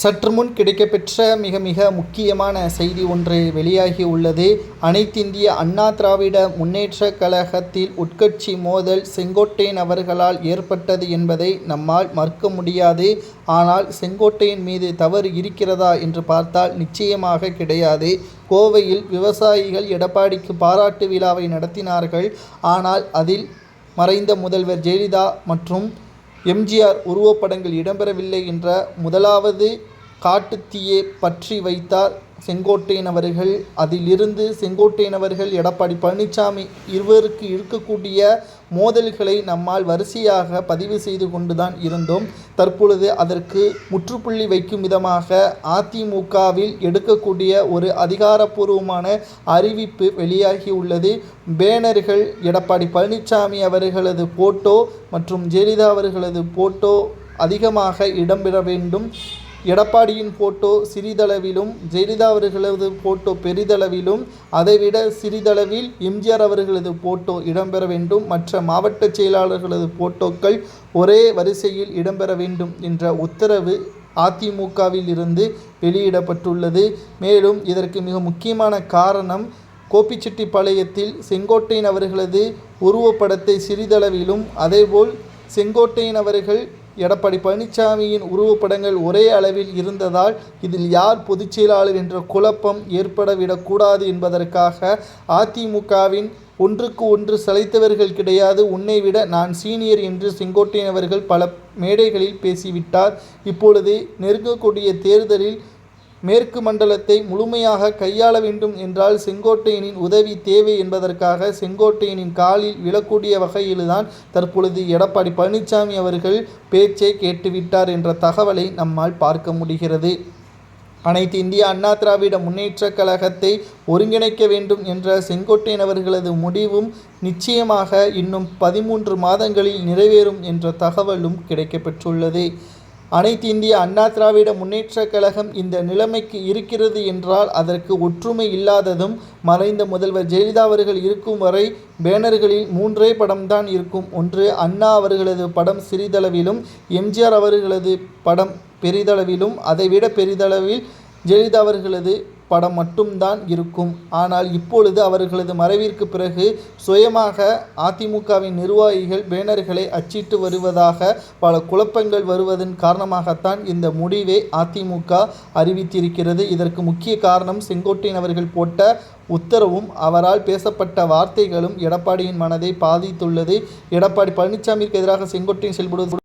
சற்று முன் கிடைக்கப்பெற்ற மிக மிக முக்கியமான செய்தி ஒன்று வெளியாகி உள்ளது. அனைத்திந்திய அண்ணா திராவிட முன்னேற்ற கழகத்தில் உட்கட்சி மோதல் செங்கோட்டையன் அவர்களால் ஏற்பட்டது என்பதை நம்மால் மறுக்க முடியாது. ஆனால் செங்கோட்டையன் மீது தவறு இருக்கிறதா என்று பார்த்தால் நிச்சயமாக கிடையாது. கோவையில் விவசாயிகள் எடப்பாடிக்கு பாராட்டு விழாவை நடத்தினார்கள். ஆனால் அதில் மறைந்த முதல்வர் ஜெயலலிதா மற்றும் எம்ஜிஆர் உருவப்படங்கள் இடம்பெறவில்லை என்ற முதலாவது காட்டுத்தீயை பற்றி வைத்தார் செங்கோட்டையன் அவர்கள் அதிலிருந்து செங்கோட்டையனவர்கள் எடப்பாடி பழனிசாமி இருவருக்கு இருக்கக்கூடிய மோதல்களை நம்மால் வரிசையாக பதிவு செய்து கொண்டுதான் இருந்தோம். தற்பொழுது அதற்கு முற்றுப்புள்ளி வைக்கும் விதமாக அதிமுகவில் எடுக்கக்கூடிய ஒரு அதிகாரப்பூர்வமான அறிவிப்பு வெளியாகி உள்ளது. பேனர்கள் எடப்பாடி பழனிசாமி அவர்களது போட்டோ மற்றும் ஜெயலலிதா அவர்களது போட்டோ அதிகமாக இடம்பெற வேண்டும். எடப்பாடியின் போட்டோ சிறிதளவிலும் ஜெயலலிதா அவர்களது போட்டோ பெரிதளவிலும் அதைவிட சிறிதளவில் எம்ஜிஆர் அவர்களது போட்டோ இடம்பெற வேண்டும். மற்ற மாவட்ட செயலாளர்களது போட்டோக்கள் ஒரே வரிசையில் இடம்பெற வேண்டும் என்ற உத்தரவு அதிமுகவில் இருந்து வெளியிடப்பட்டுள்ளது. மேலும் இதற்கு மிக முக்கியமான காரணம் கோபிச்செட்டிப்பாளையத்தில் செங்கோட்டையன் அவர்களது உருவப்படத்தை சிறிதளவிலும் அதேபோல் செங்கோட்டையன் அவர்கள் எடப்பாடி பழனிசாமியின் உருவப்படங்கள் ஒரே அளவில் இருந்ததால் இதில் யார் பொதுச் செயலாளர் என்ற குழப்பம் ஏற்படவிடக்கூடாது என்பதற்காக அதிமுகவின் ஒன்றுக்கு ஒன்று சளைத்தவர்கள் கிடையாது. உன்னை விட நான் சீனியர் என்று செங்கோட்டையன் அவர்கள் பல மேடைகளில் பேசிவிட்டார். இப்பொழுது நெருங்கக்கூடிய தேர்தலில் மேற்கு மண்டலத்தை முழுமையாக கையாள வேண்டும் என்றால் செங்கோட்டையனின் உதவி தேவை என்பதற்காக செங்கோட்டையனின் காலில் விழக்கூடிய வகையில்தான் தற்பொழுது எடப்பாடி பழனிசாமி அவர்கள் பேச்சை கேட்டுவிட்டார் என்ற தகவலை நம்மால் பார்க்க முடிகிறது. அனைத்து இந்திய அண்ணா திராவிட முன்னேற்றக் கழகத்தை ஒருங்கிணைக்க வேண்டும் என்ற செங்கோட்டையன் அவர்களது முடிவும் நிச்சயமாக இன்னும் பதிமூன்று மாதங்களில் நிறைவேறும் என்ற தகவலும் கிடைக்கப்பெற்றுள்ளது. அனைத்து இந்திய அண்ணா திராவிட முன்னேற்றக் கழகம் இந்த நிலைமைக்கு இருக்கிறது என்றால் அதற்கு ஒற்றுமை இல்லாததும் மறைந்த முதல்வர் ஜெயலலிதா அவர்கள் இருக்கும் வரை பேனர்களில் மூன்றே படம்தான் இருக்கும். ஒன்று அண்ணா அவர்களது படம் சிறிதளவிலும் எம்ஜிஆர் அவர்களது படம் பெரிதளவிலும் அதைவிட பெரிதளவில் ஜெயலலிதா அவர்களது படம் மட்டும்தான் இருக்கும். ஆனால் இப்பொழுது அவர்களது மறைவிற்கு பிறகு சுயமாக அதிமுகவின் நிர்வாகிகள் பேனர்களை அச்சிட்டு வருவதாக பல குழப்பங்கள் வருவதன் காரணமாகத்தான் இந்த முடிவை அதிமுக அறிவித்திருக்கிறது. இதற்கு முக்கிய காரணம் செங்கோட்டையன் அவர்கள் போட்ட உத்தரவும் அவரால் பேசப்பட்ட வார்த்தைகளும் எடப்பாடியின் மனதை பாதித்துள்ளது. எடப்பாடி பழனிசாமிக்கு எதிராக செங்கோட்டையன் செயல்படுவது